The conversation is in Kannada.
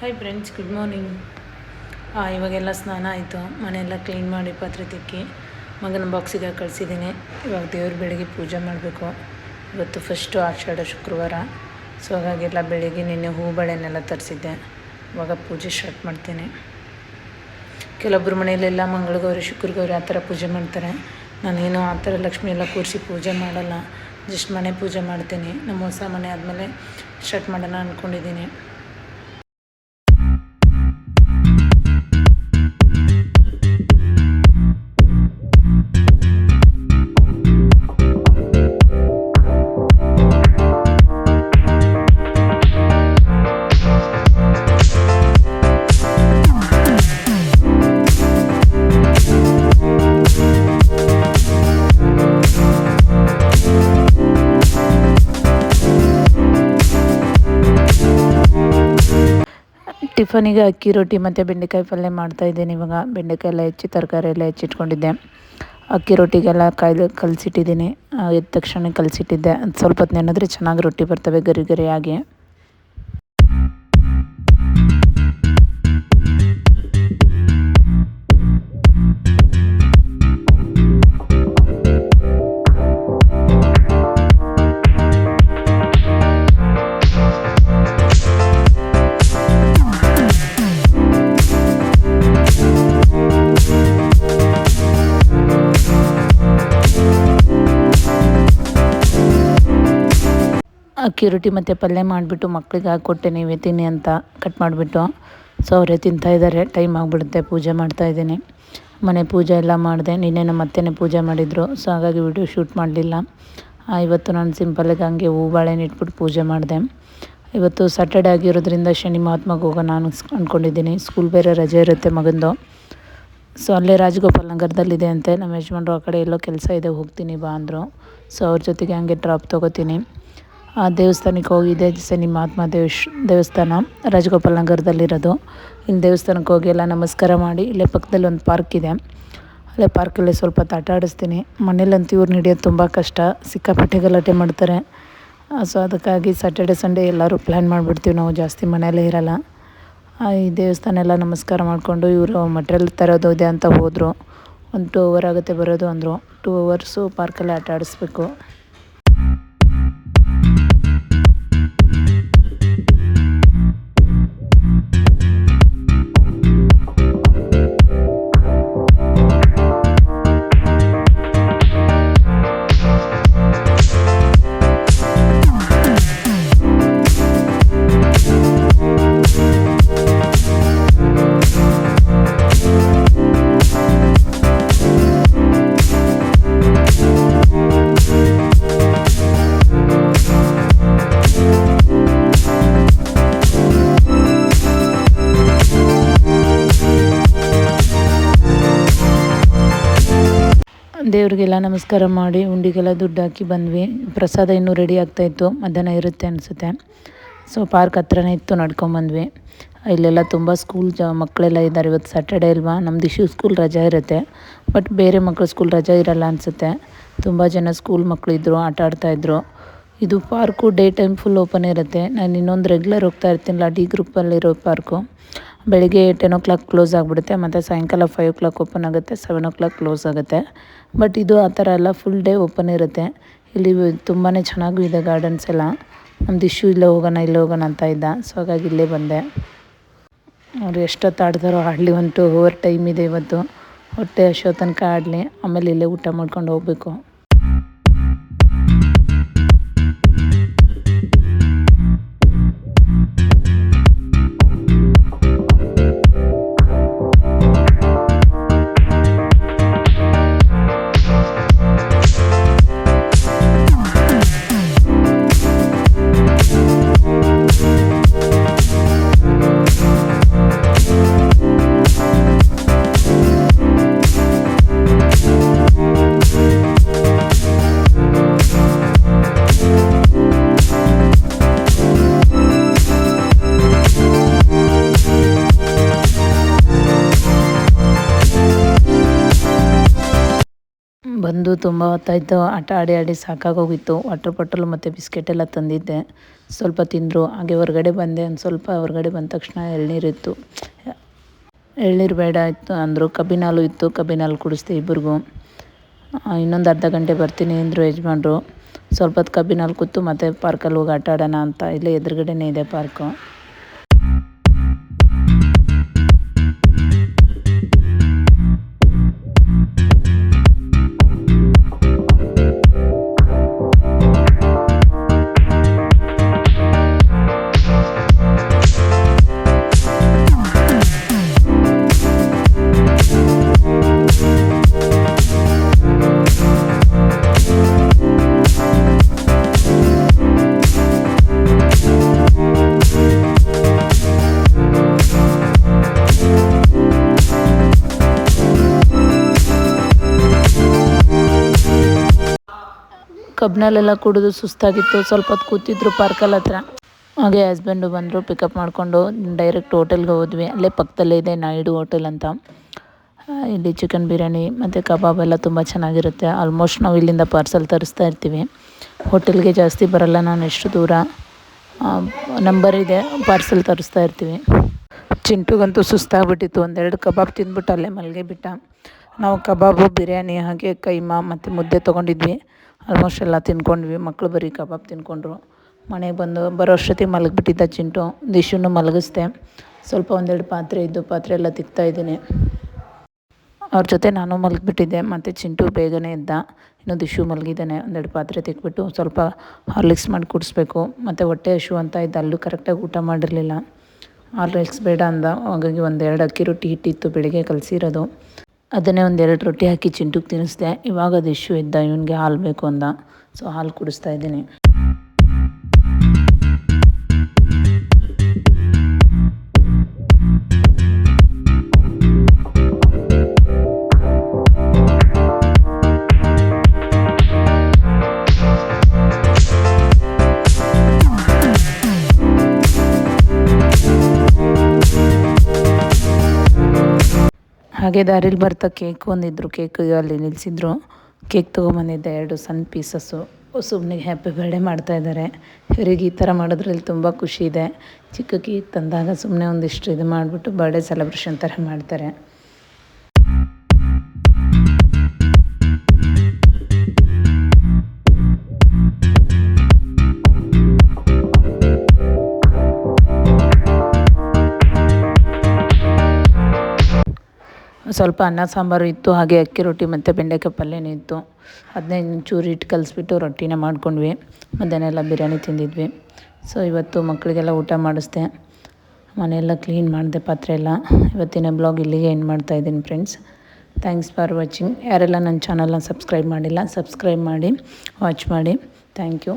ಹಾಯ್ ಫ್ರೆಂಡ್ಸ್ ಗುಡ್ ಮಾರ್ನಿಂಗ್ ಇವಾಗೆಲ್ಲ ಸ್ನಾನ ಆಯಿತು. ಮನೆಯೆಲ್ಲ ಕ್ಲೀನ್ ಮಾಡಿ ಪಾತ್ರೆ ತಿಕ್ಕಿ ಮಗನ ಬಾಕ್ಸಿಗೆ ಕಳಿಸಿದ್ದೀನಿ ಇವಾಗ ದೇವ್ರ ಬೆಳಗ್ಗೆ ಪೂಜೆ ಮಾಡಬೇಕು. ಇವತ್ತು ಫಸ್ಟು ಆಷಾಢ ಶುಕ್ರವಾರ. ಸೊ ಹಾಗಾಗೆಲ್ಲ ಬೆಳಿಗ್ಗೆ ನಿನ್ನೆ ಹೂ ಬಳೆನೆಲ್ಲ ತರಿಸಿದ್ದೆ. ಇವಾಗ ಪೂಜೆ ಸ್ಟಾರ್ಟ್ ಮಾಡ್ತೀನಿ. ಕೆಲವೊಬ್ಬರು ಮನೆಯಲ್ಲೆಲ್ಲ ಮಂಗಳಗೌರಿ, ಶುಕ್ರಗೌರಿ ಆ ಥರ ಪೂಜೆ ಮಾಡ್ತಾರೆ. ನಾನೇನು ಆ ಥರ ಲಕ್ಷ್ಮಿ ಎಲ್ಲ ಕೂರಿಸಿ ಪೂಜೆ ಮಾಡಲ್ಲ. ಜಸ್ಟ್ ಮನೆ ಪೂಜೆ ಮಾಡ್ತೀನಿ. ನಮ್ಮ ಹೊಸ ಮನೆ ಆದಮೇಲೆ ಸ್ಟಾರ್ಟ್ ಮಾಡೋಣ ಅಂದ್ಕೊಂಡಿದ್ದೀನಿ ಟಿಫನಿಗೆ ಅಕ್ಕಿ ರೊಟ್ಟಿ ಮತ್ತು ಬೆಂಡೆಕಾಯಿ ಪಲ್ಯ ಮಾಡ್ತಾಯಿದ್ದೀನಿ ಇವಾಗ ಬೆಂಡೆಕಾಯಿ ಎಲ್ಲ ಹೆಚ್ಚಿ, ತರಕಾರಿ ಎಲ್ಲ ಹೆಚ್ಚಿಟ್ಕೊಂಡಿದ್ದೆ ಅಕ್ಕಿ ರೊಟ್ಟಿಗೆಲ್ಲ ಕಾಯ್ದು ಕಲಸಿಟ್ಟಿದ್ದೀನಿ. ಎದ್ದ ತಕ್ಷಣ ಕಲಸಿಟ್ಟಿದ್ದೆ. ಸ್ವಲ್ಪ ಹೊತ್ತು ನೆನೆದ್ರೆ ಚೆನ್ನಾಗಿ ರೊಟ್ಟಿ ಬರ್ತವೆ ಗರಿ ಗರಿಯಾಗಿ. ಅಕ್ಕಿ ರೊಟ್ಟಿ ಮತ್ತು ಪಲ್ಯ ಮಾಡಿಬಿಟ್ಟು ಮಕ್ಕಳಿಗೆ ಹಾಕ್ಕೊಟ್ಟೆ ನೀವೇ ತಿನ್ನಿ ಅಂತ ಕಟ್ ಮಾಡಿಬಿಟ್ಟು. ಸೊ ಅವರೇ ತಿಂತಾಯಿದ್ದಾರೆ ಟೈಮ್ ಆಗಿಬಿಡುತ್ತೆ. ಪೂಜೆ ಮಾಡ್ತಾಯಿದ್ದೀನಿ ಮನೆ ಪೂಜೆ ಎಲ್ಲ ಮಾಡಿದೆ. ನಿನ್ನೆ ನಮ್ಮ ಅತ್ತೆನೇ ಪೂಜೆ ಮಾಡಿದರು. ಸೊ ಹಾಗಾಗಿ ವಿಡಿಯೋ ಶೂಟ್ ಮಾಡಲಿಲ್ಲ. ಇವತ್ತು ನಾನು ಸಿಂಪಲ್ಲಾಗಿ ಹಂಗೆ ಹೂ ಬಾಳೆನ ಇಟ್ಬಿಟ್ಟು ಪೂಜೆ ಮಾಡಿದೆ. ಇವತ್ತು ಸ್ಯಾಟರ್ಡೆ ಆಗಿರೋದ್ರಿಂದ ಶನಿ ಮಹಾತ್ಮಗೆ ಹೋಗೋಣ ನಾನು ಅಂದ್ಕೊಂಡಿದ್ದೀನಿ ಸ್ಕೂಲ್ ಬೇರೆ ರಜೆ ಇರುತ್ತೆ ಮಗಂದು. ಸೊ ಅಲ್ಲೇ ರಾಜಗೋಪಾಲ್ ನಗರದಲ್ಲಿದೆ ಅಂತೆ. ನಮ್ಮ ಯಜಮಾನ್ರು ಆ ಕಡೆ ಎಲ್ಲೋ ಕೆಲಸ ಇದೆ, ಹೋಗ್ತೀನಿ ಬಾ ಅಂದರು. ಸೊ ಅವ್ರ ಜೊತೆಗೆ ಹಂಗೆ ಡ್ರಾಪ್ ತೊಗೋತೀನಿ. ದೇವಸ್ಥಾನಕ್ಕೆ ಹೋಗಿದ್ದೆ ನಿಮ್ಮ ಮಹಾತ್ಮ ದೇವಶ್, ದೇವಸ್ಥಾನ ರಾಜಗೋಪಾಲ್ ನಗರದಲ್ಲಿರೋದು ಇಲ್ಲಿ ದೇವಸ್ಥಾನಕ್ಕೆ ಹೋಗಿ ಎಲ್ಲ ನಮಸ್ಕಾರ ಮಾಡಿ, ಇಲ್ಲೇ ಪಕ್ಕದಲ್ಲಿ ಒಂದು ಪಾರ್ಕ್ ಇದೆ. ಅಲ್ಲೇ ಪಾರ್ಕಲ್ಲಿ ಸ್ವಲ್ಪ ಆಟ ಆಡಿಸ್ತೀನಿ. ಮನೇಲಂತೂ ಇವ್ರನ್ನ ಹಿಡಿಯೋದು ತುಂಬ ಕಷ್ಟ. ಸಿಕ್ಕಾಪಟ್ಟೆ ಗಲಾಟೆ ಮಾಡ್ತಾರೆ. ಸೊ ಅದಕ್ಕಾಗಿ ಸ್ಯಾಟರ್ಡೆ ಸಂಡೇ ಎಲ್ಲರೂ ಪ್ಲ್ಯಾನ್ ಮಾಡಿಬಿಡ್ತೀವಿ. ನಾವು ಜಾಸ್ತಿ ಮನೆಯಲ್ಲೇ ಇರೋಲ್ಲ. ಈ ದೇವಸ್ಥಾನ ಎಲ್ಲ ನಮಸ್ಕಾರ ಮಾಡಿಕೊಂಡು ಇವರು ಮಟ್ರಿಯಲ್ ತರೋದು ಇದೆ ಅಂತ ಹೋದರು. ಒಂದು ಟೂ ಅವರ್ ಆಗುತ್ತೆ ಬರೋದು ಅಂದರು. ಟೂ ಅವರ್ಸು ಪಾರ್ಕಲ್ಲಿ ಆಟ ಆಡಿಸ್ಬೇಕು. ದೇವರಿಗೆಲ್ಲ ನಮಸ್ಕಾರ ಮಾಡಿ ಉಂಡಿಗೆಲ್ಲ ದುಡ್ಡು ಹಾಕಿ ಬಂದ್ವಿ. ಪ್ರಸಾದ ಇನ್ನೂ ರೆಡಿ ಆಗ್ತಾಯಿತ್ತು ಮಧ್ಯಾಹ್ನ ಇರುತ್ತೆ ಅನಿಸುತ್ತೆ. ಸೊ ಪಾರ್ಕ್ ಹತ್ರನೇ ಇತ್ತು ನಡ್ಕೊಂಬಂದ್ವಿ ಇಲ್ಲೆಲ್ಲ ತುಂಬ ಸ್ಕೂಲ್ ಜ ಮಕ್ಕಳೆಲ್ಲ ಇದ್ದಾರೆ ಇವತ್ತು ಸ್ಯಾಟರ್ಡೇ ಅಲ್ವಾ? ನಮ್ಮದು ಇಶ್ಯೂ ಸ್ಕೂಲ್ ರಜೆ ಇರುತ್ತೆ. ಬಟ್ ಬೇರೆ ಮಕ್ಕಳು ಸ್ಕೂಲ್ ರಜೆ ಇರಲ್ಲ ಅನಿಸುತ್ತೆ. ತುಂಬ ಜನ ಸ್ಕೂಲ್ ಮಕ್ಕಳಿದ್ರು ಆಟ ಆಡ್ತಾಯಿದ್ರು ಇದು park day time full open ಇರುತ್ತೆ. ನಾನು ಇನ್ನೊಂದು ರೆಗ್ಯುಲರ್ ಹೋಗ್ತಾ ಇರ್ತೀನಲ್ಲ ಡಿ ಗ್ರೂಪಲ್ಲಿರೋ ಪಾರ್ಕು ಬೆಳಿಗ್ಗೆ ಟೆನ್ ಓ ಕ್ಲಾಕ್ ಕ್ಲೋಸ್ ಆಗಿಬಿಡುತ್ತೆ, ಮತ್ತು ಸಾಯಂಕಾಲ ಫೈವ್ ಓ ಕ್ಲಾಕ್ ಓಪನ್ ಆಗುತ್ತೆ ಸೆವೆನ್ ಓ ಕ್ಲಾಕ್ ಕ್ಲೋಸ್ ಆಗುತ್ತೆ. ಬಟ್ ಇದು ಆ ಥರ ಎಲ್ಲ ಫುಲ್ ಡೇ ಓಪನ್ ಇರುತ್ತೆ. ಇಲ್ಲಿ ತುಂಬಾ ಚೆನ್ನಾಗೂ ಇದೆ ಗಾರ್ಡನ್ಸ್ ಎಲ್ಲ. ನಮ್ದು ಇಶ್ಯೂ ಇಲ್ಲೇ ಹೋಗೋಣ ಇಲ್ಲೇ ಹೋಗೋಣ ಅಂತ ಇದ್ದ. ಸೊ ಹಾಗಾಗಿ ಇಲ್ಲೇ ಬಂದೆ. ಅವ್ರು ಎಷ್ಟೊತ್ತು ಆಡ್ತಾರೋ ಆಡಲಿ ಒಂದು ಟು ಓವರ್ ಟೈಮ್ ಇದೆ ಇವತ್ತು. ಹೊಟ್ಟೆ ಅಷ್ಟೋ ತನಕ ಆಡಲಿ. ಆಮೇಲೆ ಇಲ್ಲೇ ಊಟ ಮಾಡ್ಕೊಂಡು ಹೋಗಬೇಕು. ಬಂದು ತುಂಬ ಹೊತ್ತಾಯಿತು. ಆಟ ಆಡಿ ಆಡಿ ಸಾಕಾಗೋಗಿತ್ತು. ವಾಟರ್ ಬಾಟಲ್ ಮತ್ತು ಬಿಸ್ಕೆಟ್ ಎಲ್ಲ ತಂದಿದ್ದೆ. ಸ್ವಲ್ಪ ತಿಂದರು. ಹಾಗೆ ಹೊರಗಡೆ ಬಂದೆ. ಒಂದು ಸ್ವಲ್ಪ ಹೊರಗಡೆ ಬಂದ ತಕ್ಷಣ ಎಳ್ನೀರಿತ್ತು ಎಳ್ನೀರು ಬೇಡ ಇತ್ತು ಅಂದರು. ಕಬ್ಬಿನ ಹಾಲು ಇತ್ತು. ಕಬ್ಬಿನ ಹಾಲು ಕುಡಿಸ್ದೆ ಇಬ್ರಿಗೂ. ಇನ್ನೊಂದು ಅರ್ಧ ಗಂಟೆ ಬರ್ತೀನಿ ಅಂದರು ಯಜಮಾನ್ರು. ಸ್ವಲ್ಪ ಹೊತ್ತು ಕಬ್ಬಿನಾಲು ಕೂತು ಮತ್ತು ಪಾರ್ಕಲ್ಲಿ ಹೋಗಿ ಆಟ ಆಡೋಣ ಅಂತ. ಇಲ್ಲೇ ಎದುರುಗಡೆನೇ ಇದೆ ಪಾರ್ಕು. ಕಬ್ಬಿನಲ್ಲೆಲ್ಲ ಕುಡಿದು ಸುಸ್ತಾಗಿತ್ತು. ಸ್ವಲ್ಪ ಹೊತ್ತು ಕೂತಿದ್ರು ಪಾರ್ಕಲ್ ಹತ್ರ. ಹಾಗೆ ಹಸ್ಬೆಂಡು ಬಂದರು ಪಿಕಪ್ ಮಾಡಿಕೊಂಡು ಡೈರೆಕ್ಟ್ ಹೋಟೆಲ್ಗೆ ಹೋದ್ವಿ. ಅಲ್ಲೇ ಪಕ್ಕದಲ್ಲೇ ಇದೆ ನಾಯ್ಡು ಹೋಟೆಲ್ ಅಂತ. ಇಲ್ಲಿ ಚಿಕನ್ ಬಿರಿಯಾನಿ ಮತ್ತು ಕಬಾಬ್ ಎಲ್ಲ ತುಂಬ ಚೆನ್ನಾಗಿರುತ್ತೆ. ಆಲ್ಮೋಸ್ಟ್ ನಾವು ಇಲ್ಲಿಂದ ಪಾರ್ಸಲ್ ತರಿಸ್ತಾ ಇರ್ತೀವಿ. ಹೋಟೆಲ್ಗೆ ಜಾಸ್ತಿ ಬರಲ್ಲ, ನಾನು ಎಷ್ಟು ದೂರ ನಂಬರ್ ಇದೆ ಪಾರ್ಸಲ್ ತರಿಸ್ತಾ ಇರ್ತೀವಿ. ಚಿಂಟುಗಂತೂ ಸುಸ್ತಾಗ್ಬಿಟ್ಟಿತ್ತು. ಒಂದೆರಡು ಕಬಾಬ್ ತಿಂದ್ಬಿಟ್ಟು ಅಲ್ಲೇ ಮಲ್ಗೆ ಬಿಟ್ಟ ನಾವು ಕಬಾಬು ಬಿರಿಯಾನಿ ಹಾಗೆ ಕೈಮಾ ಮತ್ತು ಮುದ್ದೆ ತೊಗೊಂಡಿದ್ವಿ. ಆಲ್ಮೋಸ್ಟ್ ಎಲ್ಲ ತಿನ್ಕೊಂಡ್ವಿ. ಮಕ್ಕಳು ಬರೀ ಕಬಾಬ್ ತಿನ್ಕೊಂಡ್ರು. ಮನೆಗೆ ಬಂದು ಬರೋ ಅಷ್ಟೊತ್ತಿಗೆ ಮಲಗಿಬಿಟ್ಟಿದ್ದ ಚಿಂಟು. ದಿಶುನು ಮಲಗಿಸ್ದೆ. ಸ್ವಲ್ಪ ಒಂದೆರಡು ಪಾತ್ರೆ ಇದ್ದು ಪಾತ್ರೆ ಎಲ್ಲ ತಿಕ್ತಾ ಇದ್ದೀನಿ. ಅವ್ರ ಜೊತೆ ನಾನು ಮಲಗಿಬಿಟ್ಟಿದ್ದೆ. ಮತ್ತು ಚಿಂಟು ಬೇಗನೆ ಇದ್ದ ಇನ್ನು ದಿಶು ಮಲಗಿದ್ದಾನೆ. ಒಂದೆರಡು ಪಾತ್ರೆ ತಿಕ್ಬಿಟ್ಟು ಸ್ವಲ್ಪ ಹಾರ್ಲಿಕ್ಸ್ ಮಾಡಿ ಕುಡಿಸ್ಬೇಕು. ಮತ್ತು ಹೊಟ್ಟೆ ಹಶು ಅಂತ ಇದ್ದ. ಅಲ್ಲೂ ಕರೆಕ್ಟಾಗಿ ಊಟ ಮಾಡಿರಲಿಲ್ಲ. ಹಾರ್ಲಿಕ್ಸ್ ಬೇಡ ಅಂದ. ಹಾಗಾಗಿ ಒಂದೆರಡು ಅಕ್ಕಿ ರೊಟ್ಟಿ ಹಿಟ್ಟಿತ್ತು. ಬೆಳಿಗ್ಗೆ ಕಲಸಿರೋದು. ಅದನ್ನೇ ಒಂದೆರಡು ರೊಟ್ಟಿ ಹಾಕಿ ಚಿಂಟುಗೆ ತಿನ್ನಿಸ್ದೆ. ಇವಾಗ ಅದು ಇಶ್ಯೂ ಇದ್ದ, ಇವನಿಗೆ ಹಾಲು ಬೇಕು ಅಂದ. ಸೊ ಹಾಲು ಕುಡಿಸ್ತಾ ಇದ್ದೀನಿ. ಹಾಗೆ ದಾರಿಲಿ ಬರ್ತಾ ಕೇಕ್ ಒಂದಿದ್ರು ಕೇಕ್ ಅಲ್ಲಿ ನಿಲ್ಲಿಸಿದ್ರು ಕೇಕ್ ತೊಗೊಂಬಂದಿದ್ದೆ ಎರಡು ಸಣ್ಣ ಪೀಸಸ್ಸು ಸುಮ್ಮನೆ ಹ್ಯಾಪಿ ಬರ್ಡೇ ಮಾಡ್ತಾಯಿದ್ದಾರೆ ಇವರಿಗೆ ಈ ಥರ ಮಾಡೋದ್ರಲ್ಲಿ ತುಂಬ ಖುಷಿ ಇದೆ. ಚಿಕ್ಕ ಕೇಕ್ ತಂದಾಗ ಸುಮ್ಮನೆ ಒಂದಿಷ್ಟು ಇದು ಮಾಡಿಬಿಟ್ಟು ಬರ್ಡೇ ಸೆಲೆಬ್ರೇಷನ್ ಥರ ಮಾಡ್ತಾರೆ. ಸ್ವಲ್ಪ ಅನ್ನ ಸಾಂಬಾರು ಇತ್ತು, ಹಾಗೆ ಅಕ್ಕಿ ರೊಟ್ಟಿ ಮತ್ತು ಬೆಂಡೆಕಾಯಿ ಪಲ್ಯನೂ ಇತ್ತು. ಅದನ್ನೇ ಚೂರು ಇಟ್ಟು ಕಲಿಸ್ಬಿಟ್ಟು ರೊಟ್ಟಿನ ಮಾಡ್ಕೊಂಡ್ವಿ. ಮಧ್ಯಾಹ್ನ ಎಲ್ಲ ಬಿರಿಯಾನಿ ತಿಂದಿದ್ವಿ. ಸೊ ಇವತ್ತು ಮಕ್ಕಳಿಗೆಲ್ಲ ಊಟ ಮಾಡಿಸ್ದೆ. ಮನೆಯೆಲ್ಲ ಕ್ಲೀನ್ ಮಾಡಿದೆ ಪಾತ್ರೆ ಎಲ್ಲ. ಇವತ್ತಿನ ಬ್ಲಾಗ್ ಇಲ್ಲಿಗೆ ಎಂಡ್ ಮಾಡ್ತಾಯಿದ್ದೀನಿ ಫ್ರೆಂಡ್ಸ್ ಥ್ಯಾಂಕ್ಸ್ ಫಾರ್ ವಾಚಿಂಗ್ ಯಾರೆಲ್ಲ ನನ್ನ ಚಾನಲ್ನ ಸಬ್ಸ್ಕ್ರೈಬ್ ಮಾಡಿಲ್ಲ ಸಬ್ಸ್ಕ್ರೈಬ್ ಮಾಡಿ ವಾಚ್ ಮಾಡಿ. Thank you